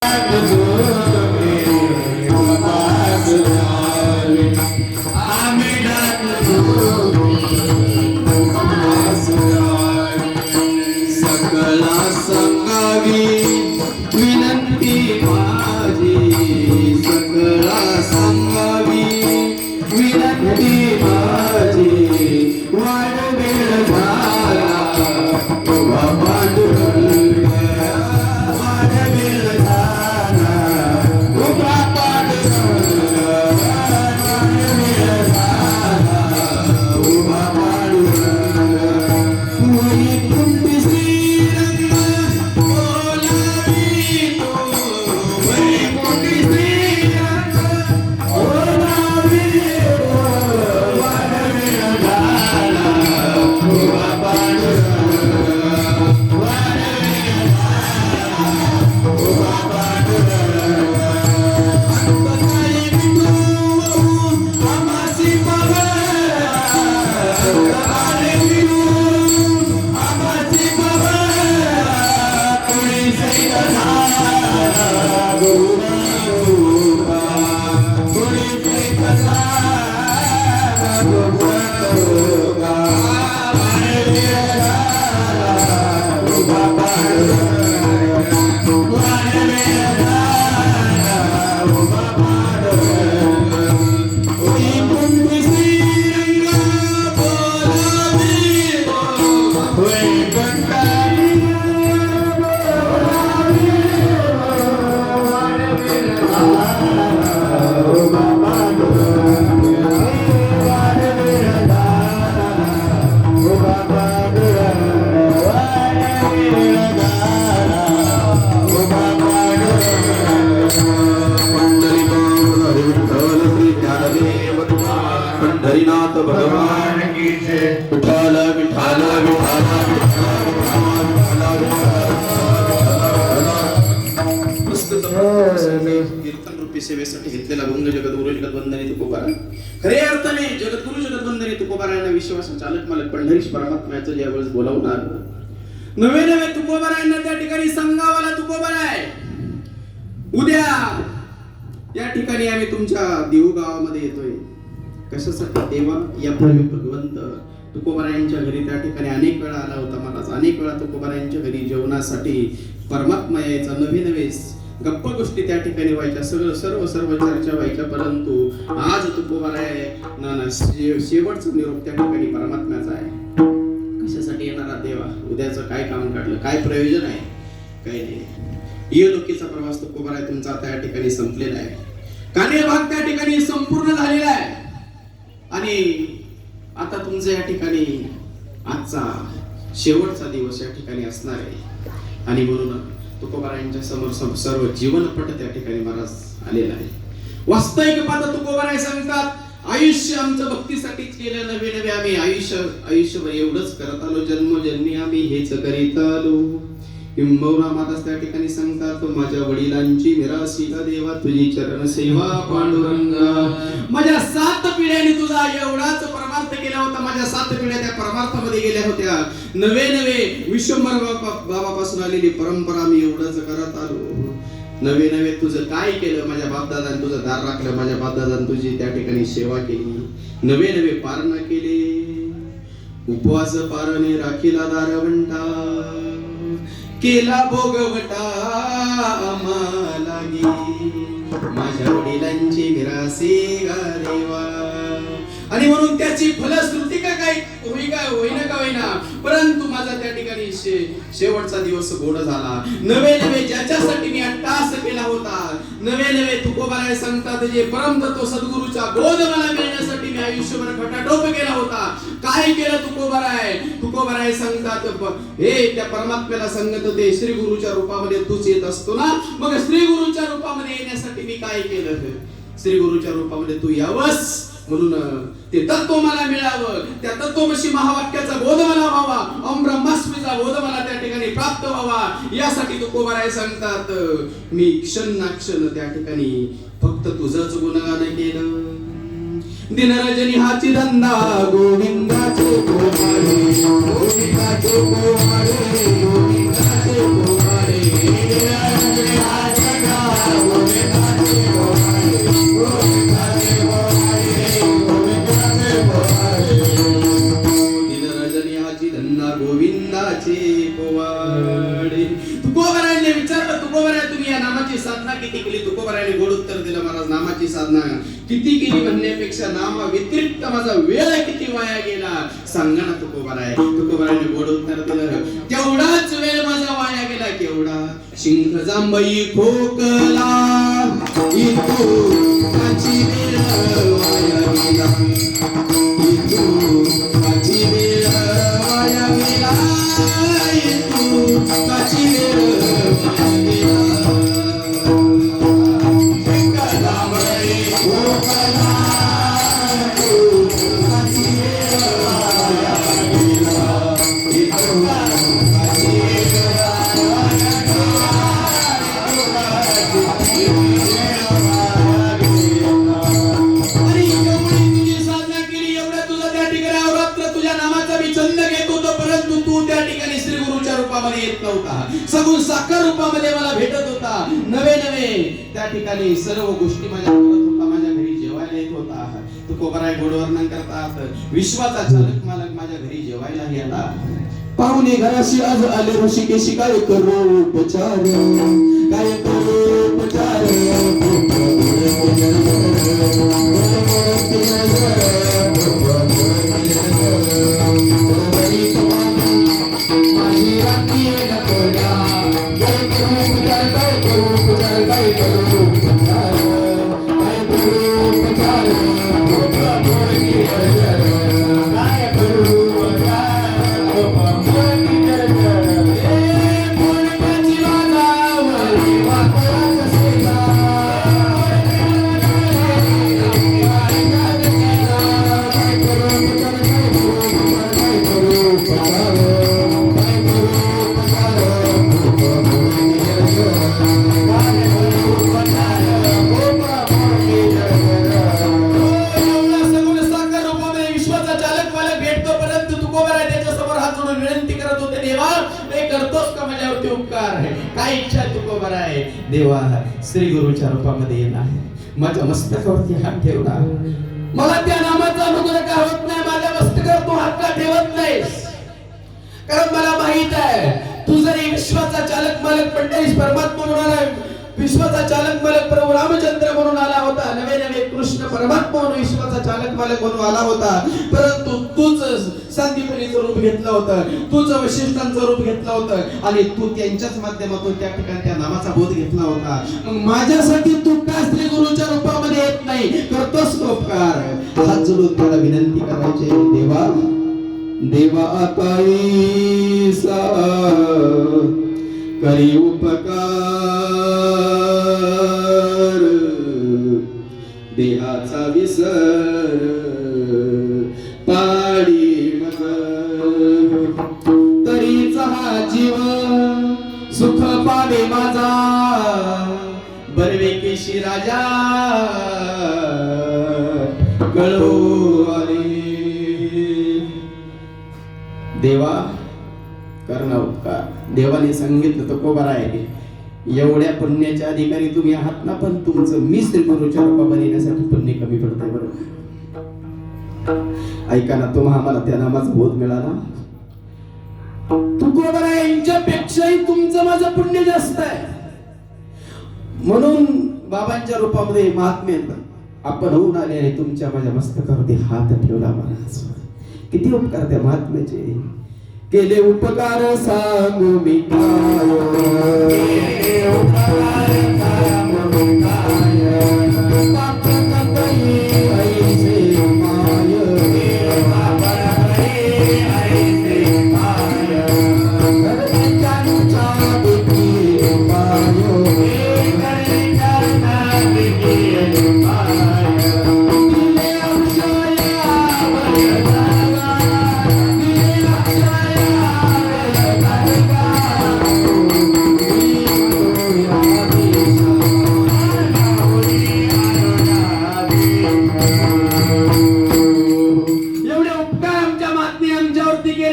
Thank. तुकोबारा खरे अर्थाने जगद्गुरु जगदवंदने तुकोबारायांना विश्वास चालक मालक पंढरीश परमात्म्याचं ज्यावेळेस बोलावून आलं नवे नवे तुकोबारायांना त्या ठिकाणी संघावाला तुकोबाराय. उद्या या ठिकाणी आम्ही तुमच्या देऊ गावामध्ये येतोय. कशासाठी? तेव्हा या पूर्वी भगवंत तुकोबारायांच्या घरी त्या ठिकाणी अनेक वेळा आला होता महाराज. अनेक वेळा तुकोबारायांच्या घरी जेवणासाठी परमात्मा यायचा. नवे नवे गप्प गोष्टी त्या ठिकाणी व्हायच्या. सगळं सर्व सर्व चर्चा व्हायच्या. परंतु आज तुकोबाराय ना ना शेवटचा निरोप त्या ठिकाणी परमात्म्याचा आहे. कशासाठी येणारा देवा? उद्याचं काय काम काढलं? काय प्रयोजन आहे? काही नाही. इहलोकीचा प्रवास तुकोबाराय तुमचा आता या ठिकाणी संपलेला आहे. काने भाग त्या ठिकाणी संपूर्ण झालेला आहे. आणि आता तुमचं या ठिकाणी आजचा शेवटचा दिवस या ठिकाणी असणार आहे. आणि म्हणून तुकोबारायांच्या समोर सम- सर्व जीवनपट त्या ठिकाणी महाराज आलेला आहे वास्तविक पाहता तुकोबाराय सांगतात आयुष्य आमचं भक्तीसाठीच केलं नवे नवे आम्ही आयुष्य आयुष्यभर एवढंच करत आलो जन्मजन्मी आम्ही हेच करीत आलो. किंबहुना महाराज त्या ठिकाणी सांगतात माझ्या वडिलांची निराशिका देवा तुझी चरण सेवा पांडुरंगा. माझ्या सात पिढ्यांनी तुझा एवढाच केला होता माझ्या सात पिढ्या त्या परमार्थामध्ये गेल्या होत्या. नवे नवे विश्वंभर बाबापासून आलेली परंपरा मी एवढंच करत आलो. नवे नवे तुझं काय केलं माझ्या बापदादाने? तुझं दार राखलं माझ्या बापदादाने तुझी त्या ठिकाणी सेवा केली. नवे नवे पारण केले. उपवास पारणे राखीला दारवंटा केला भोगवटा आम्हाला माझ्या वडिलांची निरासे गा आणि म्हणून त्याची फलश्रुती का काय? होई का होईना का होईना? परंतु माझा त्या ठिकाणी शेवटचा दिवस गोड झाला. नवे नवे ज्याच्यासाठी मी अट्टास केला होता नवे नवे तुकोबाला सांगतात जे परम तत्व सद्गुरूचा बोध मला मिळण्यासाठी मी आयुष्यभर खटाटोप केला होता. काय केलं तुकोबाराय? तुकोबाराय सांगतात हे त्या परमात्म्याला सांगत होते श्री गुरुच्या रूपामध्ये तूच येत असतो ना? मग श्री गुरुच्या रूपामध्ये येण्यासाठी मी काय केलं? श्री गुरुच्या रूपामध्ये तू यावस. म्हणून ते तत्व मला मिळावं. त्या तत्वमशी महावाक्याचा बोध मला व्हावा. ओम ब्रह्मास्मीचा बोध मला त्या ठिकाणी प्राप्त व्हावा. यासाठी तुकोबाराय सांगतात मी क्षण नाक्षण त्या ठिकाणी फक्त तुझंच गुणगान केलं. दिनरजनी हाची धंदा गोविंदाचे गोविंदाचे नामाची साधना किती केली? तुकोबराने गोड उत्तर दिलं महाराज नामाची साधना किती केली म्हणण्यापेक्षा नामा व्यतिरिक्त माझा वेळ किती वाया गेला? सांगा ना तुकोबराय. तुकोबराने गोड उत्तर दिलं. तेवढाच वेळ माझा वाया गेला. केवढा? शिंग जांबई खोकला वाया गेला. ठिकाणी सर्व गोष्टी माझ्या करत होता. माझ्या घरी जेवायला येत होता. तुकोबराय गोडवर्णन करतात. विश्वाचा चालक मालक माझ्या घरी जेवायला येता पाहुणे घराशी आज आले ऋषिकेशी काय करू उपचार? काय करू उपचार? मला त्या नामाचा अनुग्रह का होत नाही? माझ्या मस्तकावर तू हात का ठेवत नाहीस? कारण मला माहीत आहे तू जरी विश्वाचा चालक मालक पंढरीस परमात्मा म्हणाला विश्वाचा चालक मालक प्रभू रामचंद्र म्हणून आला होता. नवे नवे कृष्ण परमात्मा म्हणून विश्वाचा चालक मालक म्हणून आला होता. परंतु तूच संदीपनीचं रूप घेतलं होतं. तूच वशिष्ठांचं रूप घेतलं होतं. आणि तू त्यांच्याच माध्यमातून त्या ठिकाणी त्या नामाचा बोध घेतला होता. मग माझ्यासाठी तू का श्री गुरुच्या रूपामध्ये येत नाही? करतोस का उपकार. हात जोडून त्याला विनंती करायची देवा देवा आताईसा करी उपकार. देहाचा विसर पाडी मग तरीचा हा जीव सुख पावे माझा. बरवे केशी राजा. कळो देवाने सांगितलं तर कोबार आहे एवढ्या पुण्याच्या अधिकारी तुम्ही आहात ना पण तुमचं मी श्री गुरुच्या रूपामध्ये येण्यासाठी पुण्य कमी पडतंय बरोबर ऐका ना तुम्हा आम्हाला त्या नामाचा बोध मिळाला. तुकोबर यांच्यापेक्षाही तुमचं माझं पुण्य जास्त आहे. म्हणून बाबांच्या रूपामध्ये महात्मे आपण होऊन आले आणि तुमच्या माझ्या मस्तकावरती हात ठेवला महाराज किती उपकार त्या महात्म्याचे. केले उपकार सांगू मी काय?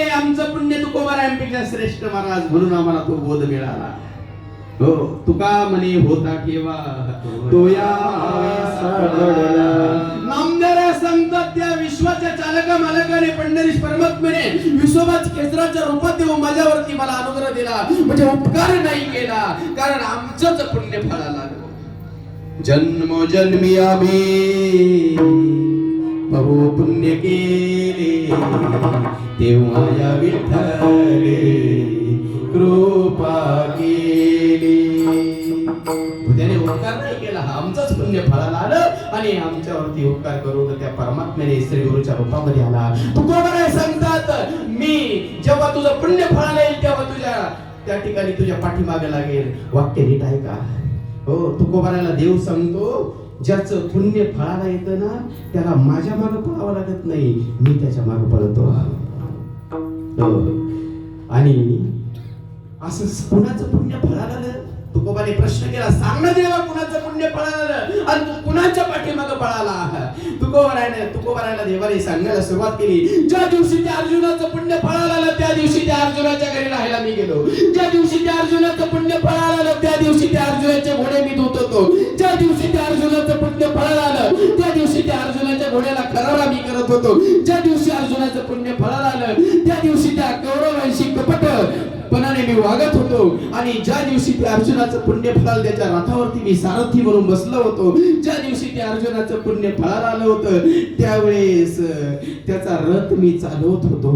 आमचं पुण्य तुकोबारायांपेक्षा श्रेष्ठ महाराज म्हणून आम्हाला तो बोध मिळाला. हो तुका म्हणे होता केव्हा तो या नामदारा सांगतात त्या विश्वाच्या चालका मालकाने पंढरीश परमात्म्याने विश्वबाच केसराच्या रूपात येऊन माझ्यावरती मला अनुग्रह दिला. म्हणजे उपकार नाही केला कारण आमचंच पुण्य जन्मोजन्मी आम्ही. बहु पुण्य केले तेव्हा या विठ्ठले कृपा केली त्याने उपकार नाही केला हा आमचाच पुण्य फळाला आलं आणि आमच्यावरती उपकार करून त्या परमात्म्याने श्री गुरुच्या रूपामध्ये आला. तुकोबराय सांगतात? मी. जेव्हा तुझं पुण्य फळाला येईल तेव्हा तुझ्या त्या ठिकाणी तुझ्या पाठीमागे लागेल. वाक्य नीट आहे का हो तुकोबाराला देव सांगतो ज्याचं पुण्य फळाला येतं ना त्याला माझ्या मागे पळावं लागत नाही मी त्याच्यामागे पळतो. हो. आणि असं कुणाचं पुण्य फळाला तुकोबाने प्रश्न केला सांग ना देवा कुणाचं पुण्य पळालं? आणि तू कुणाच्या पाठीमाग पळाला? तुकोबरायने तुकोबरायला देवाने सांगायला सुरुवात केली ज्या दिवशी त्या अर्जुनाचं पुण्य फळाला त्या दिवशी त्या अर्जुनाच्या घरी राहायला मी गेलो. ज्या दिवशी त्या अर्जुनाचं पुण्य फळाला त्या दिवशी त्या अर्जुनाचे घोडे मी धुत होतो ज्या दिवशी त्या अर्जुनाचं पुण्य फळाला त्या दिवशी त्या अर्जुनाच्या घोड्याला करारा मी करत होतो. ज्या दिवशी अर्जुनाचं पुण्य फळाला त्या दिवशी त्या कौरवांशी कपट पणाने मी वागत होतो. आणि ज्या दिवशी त्या अर्जुनाचं पुण्य फळाल त्याच्या रथावरती मी सारथी म्हणून बसलो होतो ज्या दिवशी त्या अर्जुनाचं पुण्य फळाला आलं होतं त्यावेळेस त्याचा रथ मी चालवत होतो.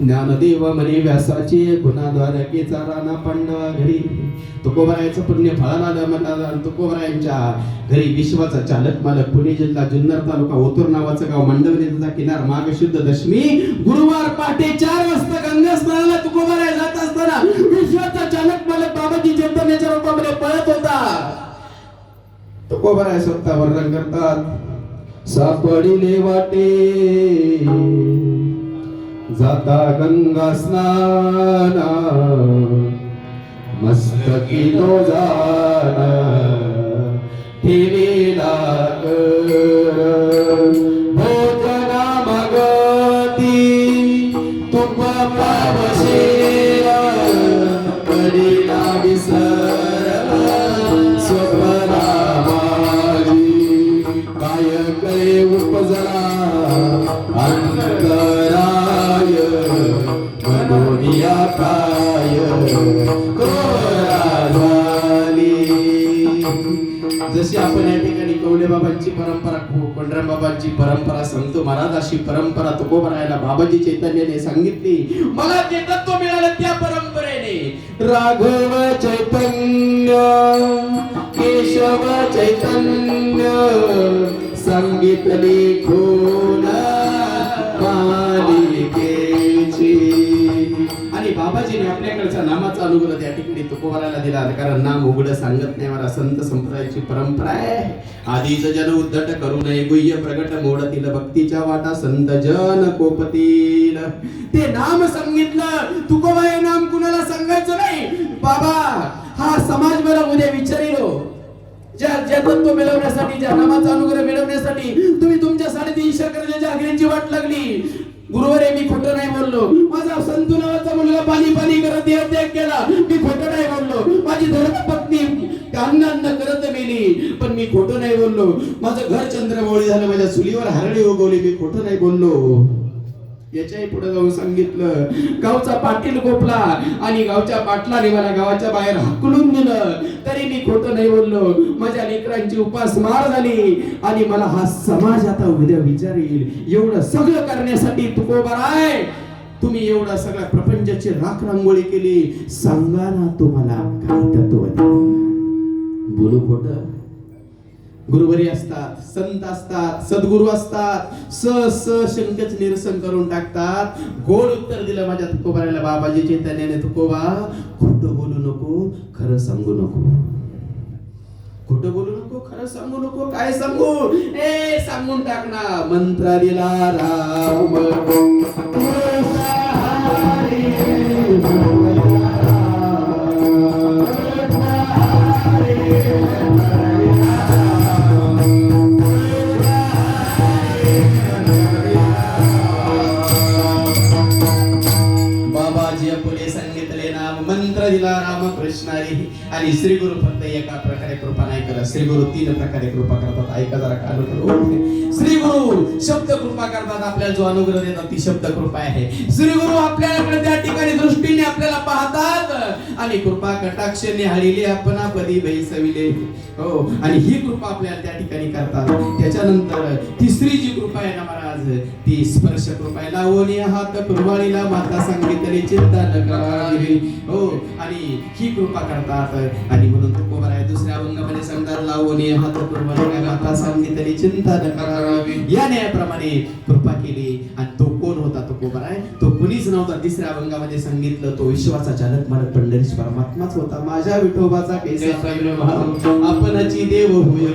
ज्ञानदेव म्हणे व्यासाचे गुणाद्वारकेचा राणा पांडवा घरी. तुकोबरायचं पुण्य फळाला म्हणाला तुकोबरायांच्या घरी विश्वाचा चालक मालक पुणे जिल्हा जुन्नर तालुका ओतूर नावाचं गाव मंडवलीचा किनार माग शुद्ध दशमी. गुरुवार पहाटे चार वाजता गंगा स्नानाला तुकोबराय जात असताना विश्वाचा चालक मालक बाबाजी चैतन्याच्या रूपामध्ये पळत होता. तुकोबराय स्वतः वर्णन करतात. सापडिले वाटे. जाता गंगा स्नाना मस्तकी तो जाना ठेवी ठिकाणी कवले बाबांची परंपरा पंढरम बाबांची परंपरा सांगतो महाराज अशी परंपरा तुकोबरायला बाबाजी चैतन्याने सांगितली. मला जे तत्व मिळालं त्या परंपरेने. राघव चैतन्य केशव चैतन्य सांगितली खोल बाबाजीने आपल्याकडचा नामाचा अनुग्रह त्या ठिकाणी तुकोबाराला दिला कारण नाम उघड सांगत नाही. मला संत संप्रदायाची परंपरा आहे. आधीच जन उद्धट करू नये. गुह्य प्रगट मोडतील भक्तीच्या वाटा. संत जन कोपतील. ते नाम सांगितलं. तुकोबा हे नाम कुणाला सांगायचं नाही? बाबा हा समाज मला उद्या विचारिलो हो. ज्या ज्या तत्व मिळवण्यासाठी ज्या नामाचा अनुग्रह मिळवण्यासाठी तुम्ही तुमच्या साडेतीनशे कर्जाच्या अग्नीची वाट लागली. गुरुवारे मी खोटं नाही बोललो. माझा संतू नावाचा मुलगा पाणी पाणी करत देहत्याग केला. मी खोटं नाही बोललो. माझी धर्मपत्नी अन्न अन्न करत मेली. पण मी खोटं नाही बोललो. माझं घर चंद्रमौळी झालं. माझ्या चुलीवर हरळी उगवली. मी खोटं नाही बोललो. याच्याही पुढे जाऊन सांगितलं गावचा पाटील गोपला आणि गावच्या पाटलाने मला गावाच्या बाहेर हाकलून दिलं. तरी मी खोटं नाही बोललो. माझ्या लेकरांची उपासमार झाली आणि मला हा समाज आता उद्या विचारेल. एवढं सगळं करण्यासाठी तुकोबाराय तुम्ही एवढा सगळ्या प्रपंचाची राख रांगोळी केली. सांगा ना तुम्हाला काय तत्व बोलू खोटं? गुरुवरी असतात संत असतात सद्गुरू असतात स स शंकच निरसन करून टाकतात. गोड उत्तर दिलं माझ्या तुकोबाऱ्याला बाबाजी चैतन्याने तुकोबा खोट बोलू नको खरं सांगू नको. खोट बोलू नको खरं सांगू नको काय सांगू? ए सांगून टाक ना मंत्र दिला राम. बाबाजी पुढे सांगितले नाम श्री गुरु तीन प्रकारे कृपा करतात. ऐका जरा कान करून श्री गुरु शब्द कृपा करतात. आपल्याला जो अनुग्रह देतात ती शब्द कृपा आहे. श्री गुरु आपल्याकडे त्या ठिकाणी दृष्टीने आपल्याला पाहतात. आणि कृपा कटाक्ष निहाळिले आपण पदी बैसविले हो आणि ही कृपा आपल्याला त्या ठिकाणी करतात. त्याच्यानंतर तिसरी जी कृपा आहे ना महाराज? ती स्पर्श कृपा आहे लावणी हात कुरवाळीला माता सांगितले चिंता न करावी. हो आणि ही कृपा करतात. आणि म्हणून तुकोबर आहे दुसऱ्या अंगामध्ये सांगतात लावणी हात माता सांगितले चिंता न करावी. या न्यायाप्रमाणे कृपा केली. आणि तो कोण होता? तो कोबर आहे? तो कुणीच नव्हता. तिसऱ्या अभंगामध्ये सांगितलं तो विश्वाचा चालक मालक पंढरीश परमात्माच होता. माझ्या विठोबाचा आपणची देव होय.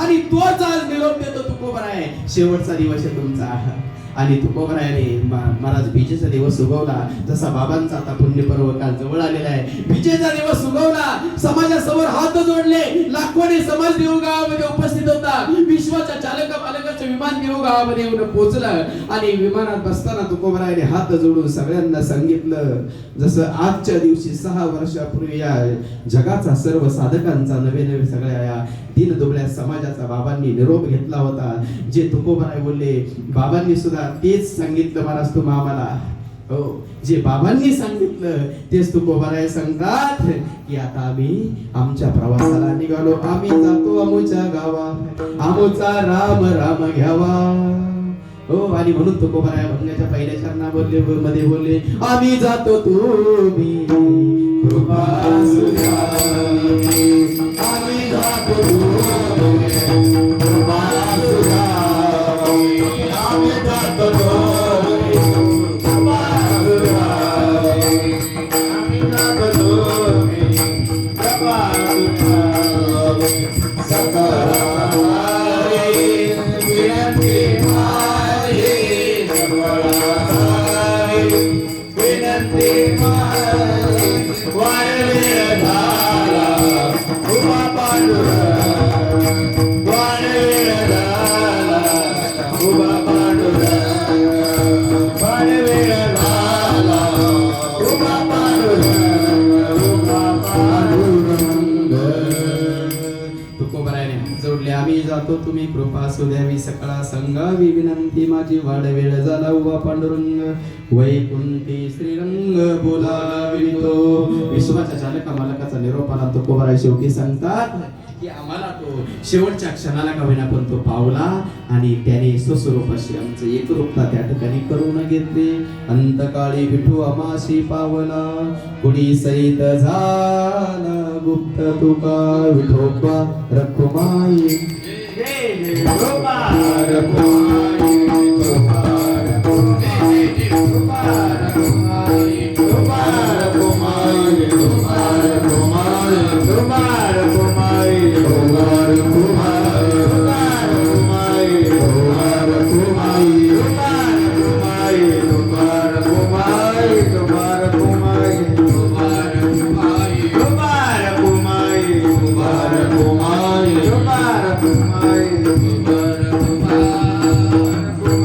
आणि तोच आज निरोप देतो. तुकोबर आहे? शेवटचा दिवस आहे तुमचा. आणि तुकोबरायाने महाराज विजेचा दिवस उगवला. जसा बाबांचा आता पुण्यपर्व काल जवळ आलेला आहे. विजेचा दिवस उगवला. समाजासमोर हात जोडले. लाखोने समाज देऊ गावामध्ये उपस्थित होता. विश्वाच्या चालक मालकाचं विमान देऊ गावामध्ये येऊन पोहोचलं. आणि विमानात बसताना तुकोबरायाने हात जोडून सगळ्यांना सांगितलं जसं आजच्या दिवशी सहा वर्षापूर्वी या जगाचा सर्व साधकांचा नवे नवे सगळ्या या दिन दुबळ्या समाजाचा बाबांनी निरोप घेतला होता. जे तुकोबराय बोलले बाबांनी सुद्धा तेच सांगितलं महाराज तू मामाला. हो जे बाबांनी सांगितलं तेच तुकोबराय सांगतात की आता आम्ही आमच्या प्रवासाला निघालो. आम्ही जातो आमच्या गावा आमचा राम राम घ्यावा. हो आणि म्हणून तुकोबराय भंगाच्या पहिल्या चरणा बोलले मध्ये बोलले आम्ही जातो तुम्ही. कृपा आम्ही जातो जातो तुम्ही कृपा सुद्यावी द्यावी सकाळ संगावी विनंती. माझी वाढ वेळ झाला उभा पांडुरंग. वैकुंठी श्रीरंग बोलावितो. विश्वाच्या चालका मालकाचा निरोप आला कोबरा शेवटी सांगतात की आम्हाला तो शेवटच्या क्षणाला का होईना पण तो पावला आणि त्याने स्वस्वरूपाशी आमचं एकरूपता त्या ठिकाणी करून घेतली. अंतकाळी विठू अमाशी पावला. कुणी सहित झाला गुप्त तुका. विठोबा रखुमाई. विठोबा